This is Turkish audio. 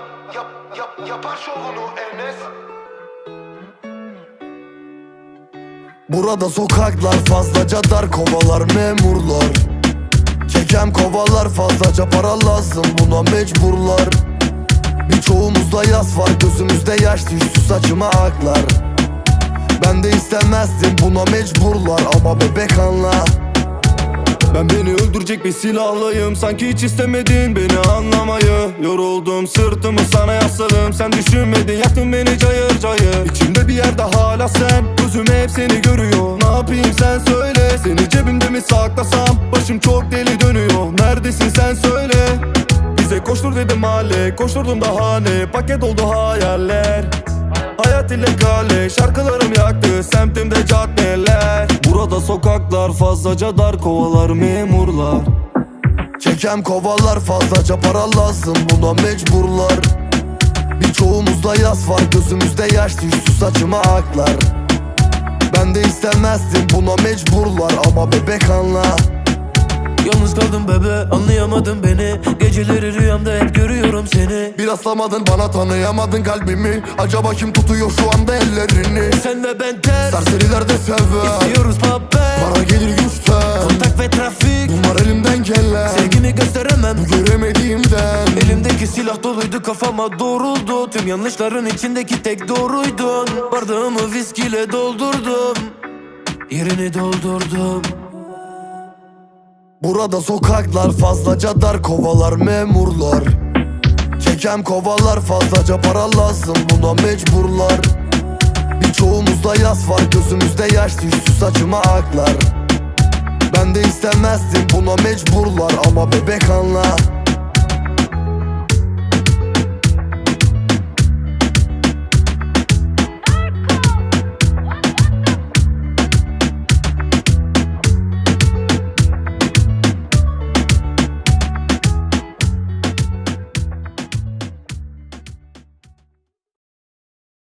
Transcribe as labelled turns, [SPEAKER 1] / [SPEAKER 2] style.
[SPEAKER 1] yap, yap, yap, yapar şovunu Enes.
[SPEAKER 2] Burada sokaklar fazlaca dar kovalar memurlar. Çekem kovalar fazlaca para lazım buna mecburlar. Birçoğumuzda yas var gözümüzde yaş düştü saçıma aklar. Ben de istemezdim buna mecburlar ama bebek anla.
[SPEAKER 3] Ben beni öldürecek bir silahlayım Sanki hiç istemedin beni anlamayı Yoruldum sırtımı sana yasladım. Sen düşünmedin yaktın beni cayır cayır. İçimde bir yerde hala sen. Gözüm hep seni görüyor. Ne yapayım sen söyle. Seni cebimde mi saklasam? Başım çok deli dönüyor. Neredesin sen söyle. Bize koştur dedim mahalle. Koşturdum daha ne Paket oldu hayaller. Hayat illegale Şarkılarım yaktı. Semtimde caddeler. Burada sokaklar fazlaca dar kovalar memurlar
[SPEAKER 2] Çekem kovalar fazlaca para lazım buna mecburlar. Birçoğumuzda yas var gözümüzde yaş düştü saçıma aklar. Ben de istemezdim buna mecburlar ama bebek anla.
[SPEAKER 4] Yalnız kaldım bebe anlayamadın beni. Geceleri rüyamda hep görüyorum seni.
[SPEAKER 2] Bir aslamadın bana tanıyamadın kalbimi. Acaba kim tutuyor şu anda ellerini?
[SPEAKER 4] Sen ve ben ters.
[SPEAKER 2] Serseriler de sever.
[SPEAKER 4] İstiyoruz paper silah doluydu kafama doğruldu. Tüm yanlışların içindeki tek doğruydun. Bardağımı viskiyle doldurdum Yerini doldurdum.
[SPEAKER 2] Burada sokaklar fazlaca dar kovalar memurlar. Çekem kovalar fazlaca para lazım buna mecburlar. Birçoğumuzda yas var gözümüzde yaş düştü saçıma aklar. Ben de istemezdim buna mecburlar ama bebek anla